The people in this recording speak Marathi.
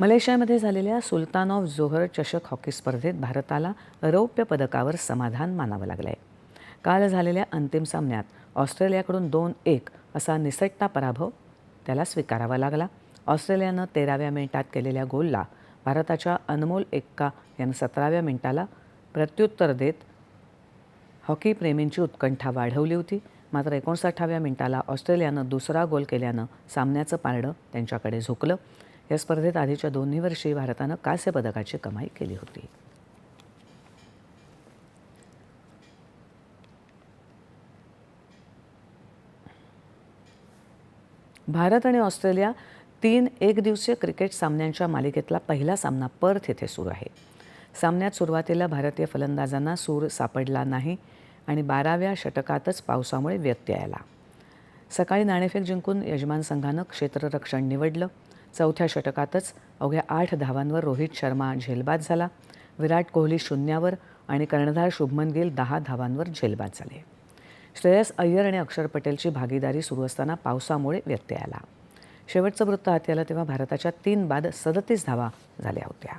मलेशियामध्ये झालेल्या सुलतान ऑफ जोहर चषक हॉकी स्पर्धेत भारताला रौप्य पदकावर समाधान मानावं लागलं आहे काल झालेल्या अंतिम सामन्यात ऑस्ट्रेलियाकडून दोन एक असा निसटता पराभव त्याला स्वीकारावा लागला. ऑस्ट्रेलियानं तेराव्या मिनिटात केलेल्या गोलला भारताच्या अनमोल एक्का यानं सतराव्या मिनिटाला प्रत्युत्तर देत हॉकीप्रेमींची उत्कंठा वाढवली होती. मात्र एकोणसाठाव्या मिनिटाला ऑस्ट्रेलियानं दुसरा गोल केल्यानं सामन्याचं पारडं त्यांच्याकडे झोकलं. या स्पर्धेत आधीच्या दोन्ही वर्षी भारतानं कांस्य पदकाची कमाई केली होती. भारत आणि ऑस्ट्रेलिया तीन एकदिवसीय क्रिकेट सामन्यांच्या मालिकेतला पहिला सामना पर्थ येथे सुरू आहे. सामन्यात सुरुवातीला भारतीय फलंदाजांना सूर सापडला नाही आणि बाराव्या षटकातच पावसामुळे व्यत्यय आला. सकाळी नाणेफेक जिंकून यजमान संघानं क्षेत्ररक्षण निवडलं. चौथ्या षटकातच अवघ्या आठ धावांवर रोहित शर्मा झेलबाद झाला. विराट कोहली शून्यावर आणि कर्णधार शुभमन गिल दहा धावांवर झेलबाद झाले. श्रेयस अय्यर आणि अक्षर पटेलची भागीदारी सुरू असताना पावसामुळे व्यत्यय आला. शेवटचं वृत्त हाती आलं तेव्हा भारताच्या तीन बाद सदतीस धावा झाल्या होत्या.